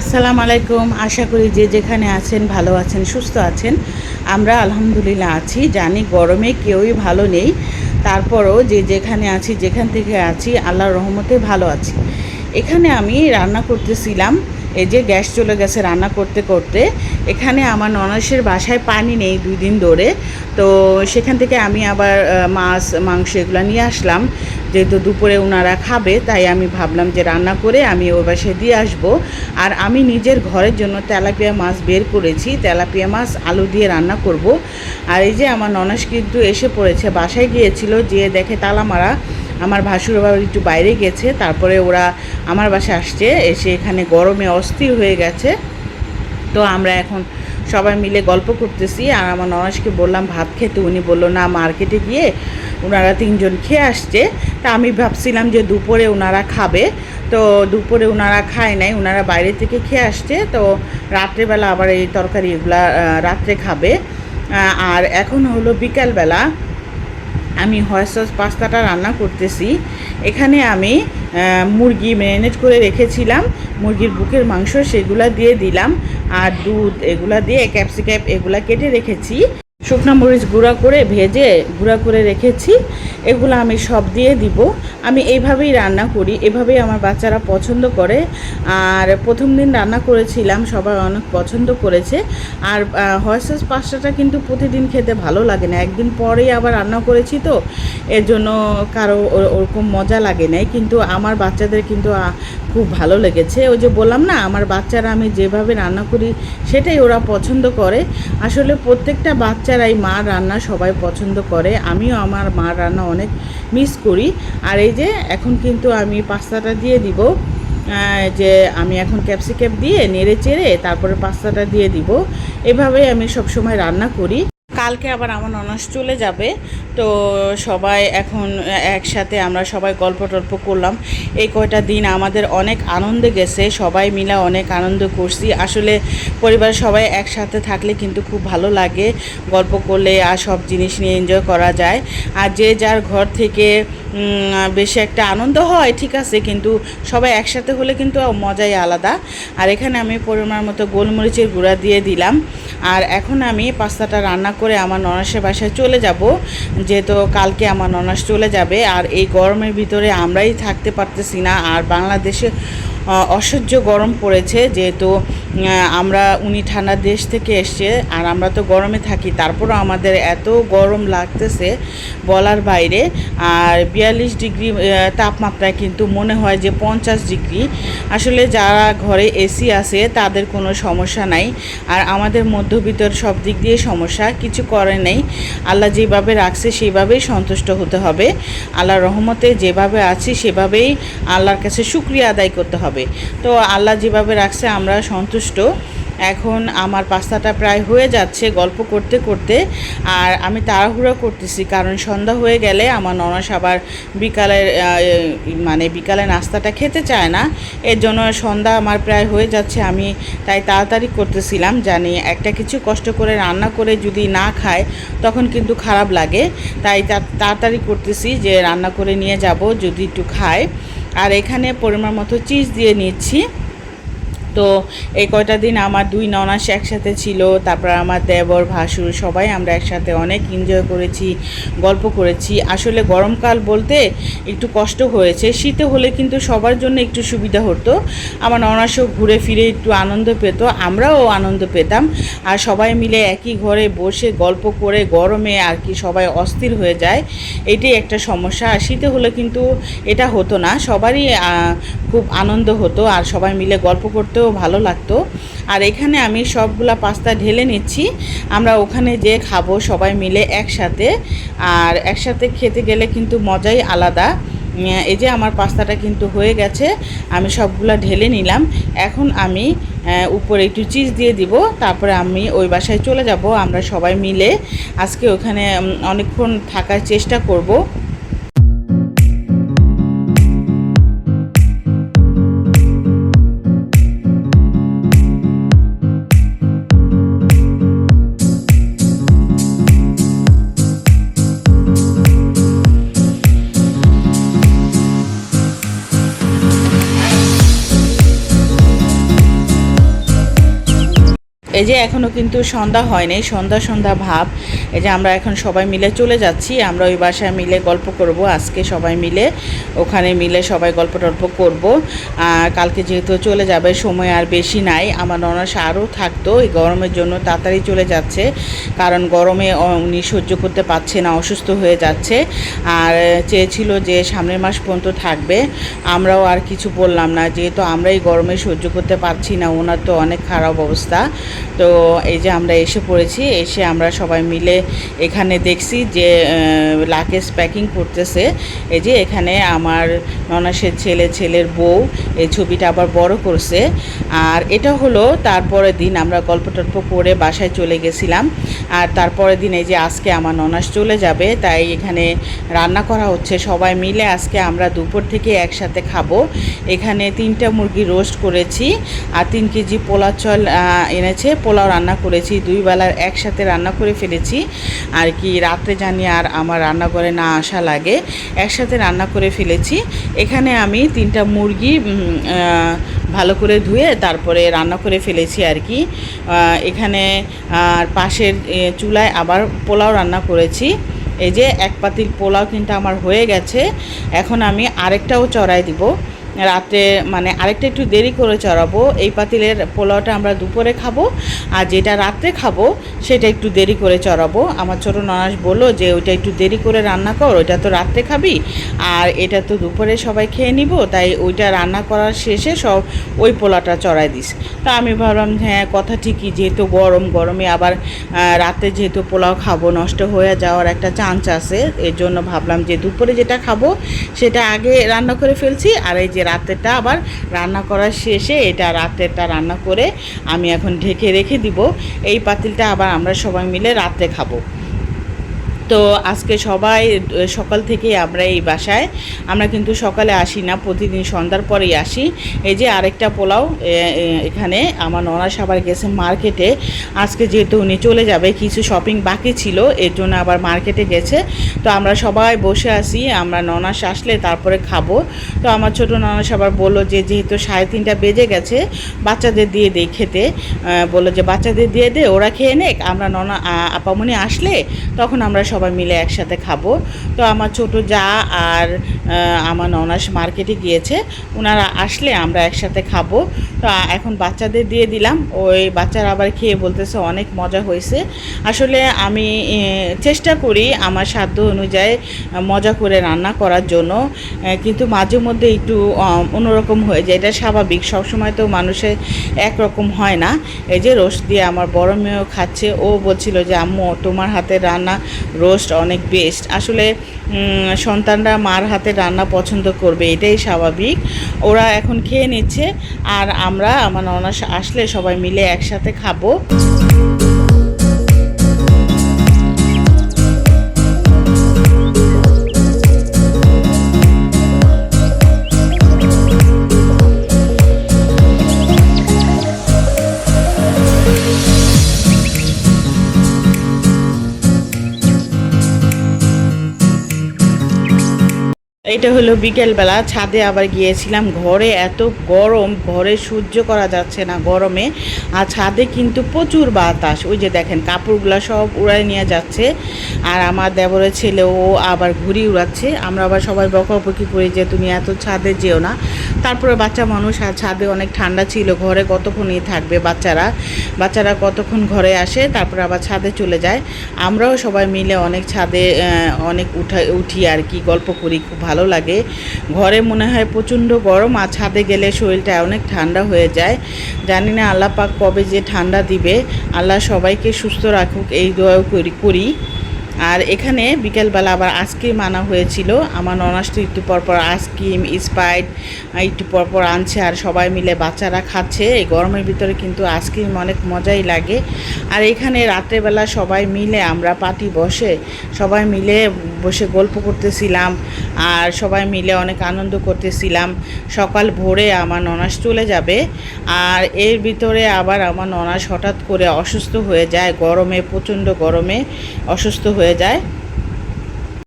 আসসালামু আলাইকুম। আশা করি যে যেখানে আছেন, ভালো আছেন, সুস্থ আছেন। আমরা আলহামদুলিল্লাহ আছি, জানি গরমে কেউই ভালো নেই। তারপরও যে যেখানে আছি, যেখান থেকে আছি, আল্লাহর রহমতে ভালো আছি। এখানে আমি রান্না করতেছিলাম এই যে গ্যাস চলে গেছে রান্না করতে করতে, এখানে আমার ননাসের বাসায় পানি নেই দুই দিন ধরে। তো সেখান থেকে আমি আবার মাছ, মাংস এগুলো নিয়ে আসলাম। যেহেতু দুপুরে ওনারা খাবে, তাই আমি ভাবলাম যে রান্না করে আমি ওই বাসায় দিয়ে আসব। আর আমি নিজের ঘরের জন্য তেলাপিয়া মাছ বের করেছি। তেলাপিয়া মাছ আলু দিয়ে রান্না করব। আর এই যে আমার ননাস কিন্তু এসে পড়েছে, বাসায় গিয়েছিল যে দেখে তালা মারা। আমার ভাসুর বাবা একটু বাইরে গেছে, তারপরে ওরা আমার বাসায় আসছে, এসে এখানে গরমে অস্থির হয়ে গেছে। তো আমরা এখন সবাই মিলে গল্প করতেছি, আর আমার ননাসকে বললাম ভাত খেতে, উনি বলল, না, মার্কেটে গিয়ে ওনারা তিনজন খেয়ে আসছে। তা আমি ভাবছিলাম যে দুপুরে ওনারা খাবে। তো দুপুরে ওনারা খায় নাই ওনারা বাইরে থেকে খেয়ে আসছে, তো রাত্রেবেলা আবার এই তরকারি এগুলা রাত্রে খাবে। আর এখন হলো বিকালবেলা। আমি হোয়াইট সস পাস্তাটা রান্না করতেছি। এখানে আমি মুরগি ম্যারিনেট করে রেখেছিলাম। মুরগির বুকের মাংস সেগুলা দিয়ে দিলাম। আর দুধ এগুলা দিয়ে ক্যাপসিক্যাপ এগুলা কেটে রেখেছি। শুকনো মরিচ গুঁড়া করে ভেজে গুঁড়া করে রেখেছি। এগুলো আমি সব দিয়ে দিব। আমি এইভাবেই রান্না করি, এভাবেই আমার বাচ্চারা পছন্দ করে। আর প্রথম দিন রান্না করেছিলাম, সবাই অনেক পছন্দ করেছে। আর হয়সেস পাস্তাটা কিন্তু প্রতিদিন খেতে ভালো লাগে না। একদিন পরেই আবার রান্না করেছি তো এর জন্য কারও ওরকম মজা লাগে নাই। কিন্তু আমার বাচ্চাদের কিন্তু খুব ভালো লেগেছে। ওই যে বললাম না, আমার বাচ্চারা আমি যেভাবে রান্না করি সেটাই ওরা পছন্দ করে। আসলে প্রত্যেকটা বাচ্চারাই মার রান্না সবাই পছন্দ করে। আমিও আমার মার রান্না অনেক মিস করি। আর এই যে এখন কিন্তু আমি পাস্তাটা দিয়ে দিব। যে আমি এখন ক্যাপসিক্যাপ দিয়ে নেড়ে চেড়ে তারপরে পাস্তাটা দিয়ে দিব। এভাবেই আমি সবসময় রান্না করি। কালকে আবার আমার ননাস চলে যাবে। তো সবাই এখন একসাথে আমরা সবাই গল্প টল্প করলাম। এই কয়টা দিন আমাদের অনেক আনন্দে গেছে। সবাই মিলে অনেক আনন্দ করছি। আসলে পরিবার সবাই একসাথে থাকলে কিন্তু খুব ভালো লাগে। গল্প করলে আর সব জিনিস নিয়ে এনজয় করা যায়। আর যে যার ঘর থেকে বেশি একটা আনন্দ হয়, ঠিক আছে, কিন্তু সবাই একসাথে হলে কিন্তু মজাই আলাদা। আর এখানে আমি পরিমাণ মতো গোলমরিচের গুঁড়া দিয়ে দিলাম। আর এখন আমি পাস্তাটা রান্না করে আমার ননাসের বাসায় চলে যাব। যেহেতু কালকে আমার ননাস চলে যাবে, আর এই গরমের ভিতরে আমরাই থাকতে পারতেছি না, আর বাংলাদেশে অসহ্য গরম পড়েছে, যেহেতু আমরা, উনি ঠান্ডা দেশ থেকে এসছে, আর আমরা তো গরমে থাকি, তারপরও আমাদের এত গরম লাগতেছে বলার বাইরে, আর বিয়াল্লিশ ডিগ্রি তাপমাত্রায় কিন্তু মনে হয় যে পঞ্চাশ ডিগ্রি। আসলে যারা ঘরে এসি আছে, তাদের কোনো সমস্যা নাই, আর আমাদের মধ্যবিত্তর সব দিক দিয়ে সমস্যা, কিছু করে নেই। আল্লাহ যেভাবে রাখছে, সেইভাবেই সন্তুষ্ট হতে হবে। আল্লাহর রহমতে যেভাবে আছি, সেভাবেই আল্লাহর কাছে শুক্রিয়া আদায় করতে হবে। তো আল্লাহ যেভাবে রাখছে, আমরা সন্তুষ্ট। এখন আমার পাস্তাটা প্রায় হয়ে যাচ্ছে গল্প করতে করতে, আর আমি তাড়াহুড়ো করতেছি, কারণ সন্ধ্যা হয়ে গেলে আমার ননাস আবার বিকালের মানে বিকালে নাস্তাটা খেতে চায় না। এর জন্য সন্ধ্যা আমার প্রায় হয়ে যাচ্ছে, আমি তাই তাড়াতাড়ি করতেছিলাম, জানি একটা কিছু কষ্ট করে রান্না করে যদি না খায়, তখন কিন্তু খারাপ লাগে। তাই তাড়াতাড়ি করতেছি যে রান্না করে নিয়ে যাব, যদি একটু খায়। আর এখানে পরিমাণ মতো চিজ দিয়ে নিচ্ছি। তো এই কয়টা দিন আমার দুই ননাস একসাথে ছিল, তারপর আমার দেবর, ভাসুর সবাই আমরা একসাথে অনেক এনজয় করেছি, গল্প করেছি। আসলে গরমকাল বলতে একটু কষ্ট হয়েছে, শীতে হলে কিন্তু সবার জন্য একটু সুবিধা হতো। আমার ননাসও ঘুরে ফিরে একটু আনন্দ পেত, আমরাও আনন্দ পেতাম। আর সবাই মিলে একই ঘরে বসে গল্প করে গরমে আর কি সবাই অস্থির হয়ে যায়, এটাই একটা সমস্যা। আর শীতে হলে কিন্তু এটা হতো না, সবারই খুব আনন্দ হতো। আর সবাই মিলে গল্প করতেও ভালো লাগতো। আর এখানে আমি সবগুলা পাস্তা ঢেলে নিচ্ছি। আমরা ওখানে যে খাব সবাই মিলে একসাথে। আর একসাথে খেতে গেলে কিন্তু মজাই আলাদা। এই যে আমার পাস্তাটা কিন্তু হয়ে গেছে, আমি সবগুলা ঢেলে নিলাম। এখন আমি উপরে একটু চিজ দিয়ে দিব, তারপরে আমি ওই বাসায় চলে যাব, আমরা সবাই মিলে। আজকে ওখানে অনেকক্ষণ থাকার চেষ্টা করব। এই যে এখনও কিন্তু সন্ধ্যা হয়নি, সন্ধ্যা সন্ধ্যা ভাব। এই যে আমরা এখন সবাই মিলে চলে যাচ্ছি, আমরা ওই বাসায় মিলে গল্প করব, আজকে সবাই মিলে। ওখানে মিলে সবাই গল্প টল্প করব। আর কালকে যেহেতু চলে যাবে, সময় আর বেশি নাই, আমার ননাস আরও থাকতো, এই গরমের জন্য তাড়াতাড়ি চলে যাচ্ছে। কারণ গরমে উনি সহ্য করতে পারছে না, অসুস্থ হয়ে যাচ্ছে। আর চেয়েছিল যে সামনের মাস পর্যন্ত থাকবে। আমরাও আর কিছু বললাম না, যেহেতু আমরাই গরমে সহ্য করতে পারছি না, ওনার তো অনেক খারাপ অবস্থা। তো এই যে আমরা এসে পড়েছি, এসে আমরা সবাই মিলে এখানে দেখছি যে লাকেজ প্যাকিং করতেছে। এই যে এখানে আমার ননাসের ছেলে, ছেলের বউ, এই ছবিটা আবার বড় করছে। আর এটা হলো তারপরের দিন আমরা গল্প টল্প করে বাসায় চলে গেছিলাম। আর তারপরের দিন এই যে আজকে আমার ননাস চলে যাবে, তাই এখানে রান্না করা হচ্ছে। সবাই মিলে আজকে আমরা দুপুর থেকে একসাথে খাব। এখানে তিনটা মুরগি রোস্ট করেছি, আর তিন কেজি পোলা চল এনেছে। পোলাও রান্না করেছি, দুই বেলার একসাথে রান্না করে ফেলেছি। আর কি রাত্রে জানি আর আমার রান্নাঘরে না আসা লাগে, একসাথে রান্না করে ফেলেছি। এখানে আমি তিনটা মুরগি ভালো করে ধুয়ে তারপরে রান্না করে ফেলেছি আর কি। এখানে, আর পাশের চুলায় আবার পোলাও রান্না করেছি। এই যে এক পাতিল পোলাও কিন্তু আমার হয়ে গেছে। এখন আমি আরেকটাও চড়াই দিব। রাতে মানে আরেকটা একটু দেরি করে চড়াবো। এই পাতিলের পোলাওটা আমরা দুপুরে খাব, আর যেটা রাত্রে খাব, সেটা একটু দেরি করে চড়াবো। আমার ছোটো ননাস বলল যে, ওইটা একটু দেরি করে রান্না কর, ওইটা তো রাত্রে খাবি। আর এটা তো দুপুরে সবাই খেয়ে নিব, তাই ওইটা রান্না করার শেষে সব ওই পোলাটা চড়াই দিস। তা আমি ভাবলাম হ্যাঁ কথা ঠিকই, যেহেতু গরম, গরমে আবার রাতে যেহেতু পোলাও খাব, নষ্ট হয়ে যাওয়ার একটা চান্স আছে, এর জন্য ভাবলাম যে দুপুরে যেটা খাব, সেটা আগে রান্না করে ফেলছি, আর এই যে রাতেরটা আবার রান্না করার শেষে এটা রাতেরটা রান্না করে আমি এখন ঢেকে রেখে দিব। এই পাতিলটা আবার আমরা সবাই মিলে রাতে খাব। তো আজকে সবাই, সকাল থেকে আমরা এই বাসায়। আমরা কিন্তু সকালে আসি না, প্রতিদিন সন্ধ্যার পরেই আসি। এই যে আরেকটা পোলাও এখানে আমার ননাস আবার গেছে মার্কেটে। আজকে যেহেতু উনি চলে যাবে, কিছু শপিং বাকি ছিল, এর জন্য আবার মার্কেটে গেছে। তো আমরা সবাই বসে আসি আমরা ননাস আসলে তারপরে খাব। তো আমার ছোট ননাস আবার বলল যে, যেহেতু সাড়ে তিনটা বেজে গেছে, বাচ্চাদের দিয়ে দিই খেতে। বলল যে, বাচ্চাদের দিয়ে দে, ওরা খেয়ে নেক। আমরা ননা আপামনি আসলে, তখন আমরা সবাই মিলে একসাথে খাব। তো আমার ছোট যা আর আমার ননাস মার্কেটে গিয়েছে ওনারা আসলে আমরা একসাথে খাব। তো এখন বাচ্চাদের দিয়ে দিলাম, ওই বাচ্চারা আবার খেয়ে বলতেছে অনেক মজা হয়েছে। আসলে আমি চেষ্টা করি আমার সাধ্য অনুযায়ী মজা করে রান্না করার জন্য কিন্তু মাঝে মধ্যে একটু অন্যরকম হয়ে যায়। এটা স্বাভাবিক, সবসময় তো মানুষের একরকম হয় না। এই যে রোস্ট দিয়ে আমার বড় মেয়েও খাচ্ছে, ও বলছিল যে, আম্মু, তোমার হাতের রান্না রোস্ট অনেক বেস্ট আসলে সন্তানরা মার হাতে রান্না পছন্দ করবে, এটাই স্বাভাবিক। ওরা এখন খেয়ে নিচ্ছে, আর আমরা, আমার ননাস আসলে সবাই মিলে একসাথে খাব। এটা হলো বিকেলবেলা, ছাদে আবার গিয়েছিলাম ঘরে। এত গরম, ঘরে সহ্য করা যাচ্ছে না গরমে। আর ছাদে কিন্তু প্রচুর বাতাস। ওই যে দেখেন, কাপড়গুলো সব উড়ায় নিয়ে যাচ্ছে। আর আমার দেবরের ছেলে, ও আবার ঘুড়ি উড়াচ্ছে। আমরা আবার সবাই বকাবকি করি যে, তুমি এত ছাদে যেও না। তারপরে বাচ্চা মানুষ, আর ছাদে অনেক ঠান্ডা ছিল। ঘরে কতক্ষণই থাকবে বাচ্চারা? বাচ্চারা কতক্ষণ ঘরে আসে? তারপরে আবার ছাদে চলে যায়। আমরাও সবাই মিলে অনেক ছাদে অনেক উঠা, উঠি আর কি, গল্প করি খুব ভালো লাগে। ঘরে মনে হয় প্রচণ্ড গরম আর ছাদে গেলে শরীরটা অনেক ঠান্ডা হয়ে যায়। জানি না আল্লাহ পাক কবে যে ঠান্ডা দিবে। আল্লাহ সবাইকে সুস্থ রাখুক, এই দোয়াও করি করি। আর এখানে বিকেলবেলা আবার আইসক্রিম আনা হয়েছিল। আমার ননাস তো একটু পরপর আইসক্রিম, স্প্রাইট, একটু পরপর আনছে আর সবাই মিলে বাচ্চারা খাচ্ছে। এই গরমের ভিতরে কিন্তু আইসক্রিম অনেক মজাই লাগে। আর এখানে রাত্রেবেলা সবাই মিলে আমরা পার্টি বসে, সবাই মিলে বসে গল্প করতেছিলাম আর সবাই মিলে অনেক আনন্দ করতেছিলাম। সকাল ভোরে আমার ননাস চলে যাবে আর এর ভিতরে আবার আমার ননাস হঠাৎ করে অসুস্থ হয়ে যায়, গরমে, প্রচণ্ড গরমে অসুস্থ হয়ে যায়।